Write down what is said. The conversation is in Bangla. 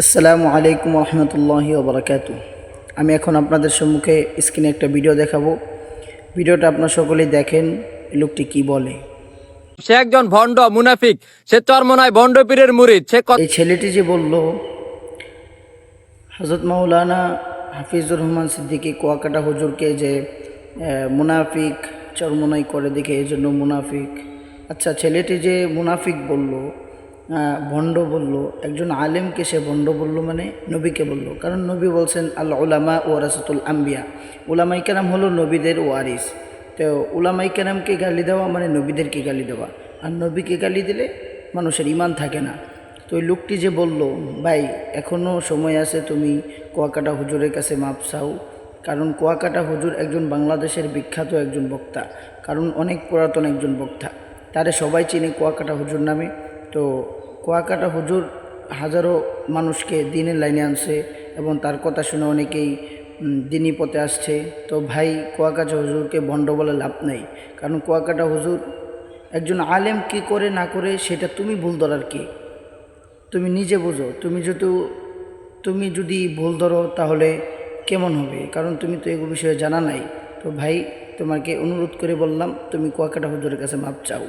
আসসালামু আলাইকুম রহমতুল্লাহ ওবরাকাত আমি এখন আপনাদের সম্মুখে স্ক্রিনে একটা ভিডিও দেখাবো। ভিডিওটা আপনার সকলেই দেখেন লোকটি কি বলে। সে একজন ভণ্ড মুনাফিক। সে চরমনায় ভণ্ড পীরের মুরিদ। সে এই ছেলেটি যে বলল হজরত মাওলানা হাফিজুর রহমান সিদ্দিকী কুয়াকাটা হুজুরকে যে মুনাফিক চরমনাই করে দেখে এই জন্য মুনাফিক। আচ্ছা ছেলেটি যে মুনাফিক বলল ভণ্ড বলল, একজন আলেমকে সে ভণ্ড বলল মানে নবীকে বলল। কারণ নবী বলছেন আল্লাহ উলামা ও রাসাতুল আম্বিয়া। উলামাই কেরাম হলো নবীদের ওয়ারিস। তো উলামাই কেরামকে গালি দেওয়া মানে নবীদেরকে গালি দেওয়া। আর নবীকে গালি দিলে মানুষের ইমান থাকে না। তো ওই লোকটি যে বলল, ভাই এখনও সময় আছে তুমি কুয়াকাটা হুজুরের কাছে মাপ চাও। কারণ কুয়াকাটা হুজুর একজন বাংলাদেশের বিখ্যাত একজন বক্তা। কারণ অনেক পুরাতন একজন বক্তা। তারে সবাই চিনে কুয়াকাটা হুজুর নামে। তো কুয়াকাটা হুজুর হাজারো মানুষকে দিনের লাইনে আনছে এবং তার কথা শুনে অনেকেই উম, দিনী পথে আসছে। তো ভাই কুয়াকাটা হুজুরকে ভণ্ড বলে লাভ নেই। কারণ কুয়াকাটা হুজুর একজন আলেম কি করে না করে সেটা তুমি ভুল ধরার কি। তুমি নিজে বোঝো। তুমি যেহেতু তুমি যদি ভুল ধরো তাহলে কেমন হবে? কারণ তুমি তো এগুলো বিষয়ে জানা নাই। তো ভাই তোমাকে অনুরোধ করে বললাম তুমি কুয়াকাটা হুজুরের কাছে মাপ চাও।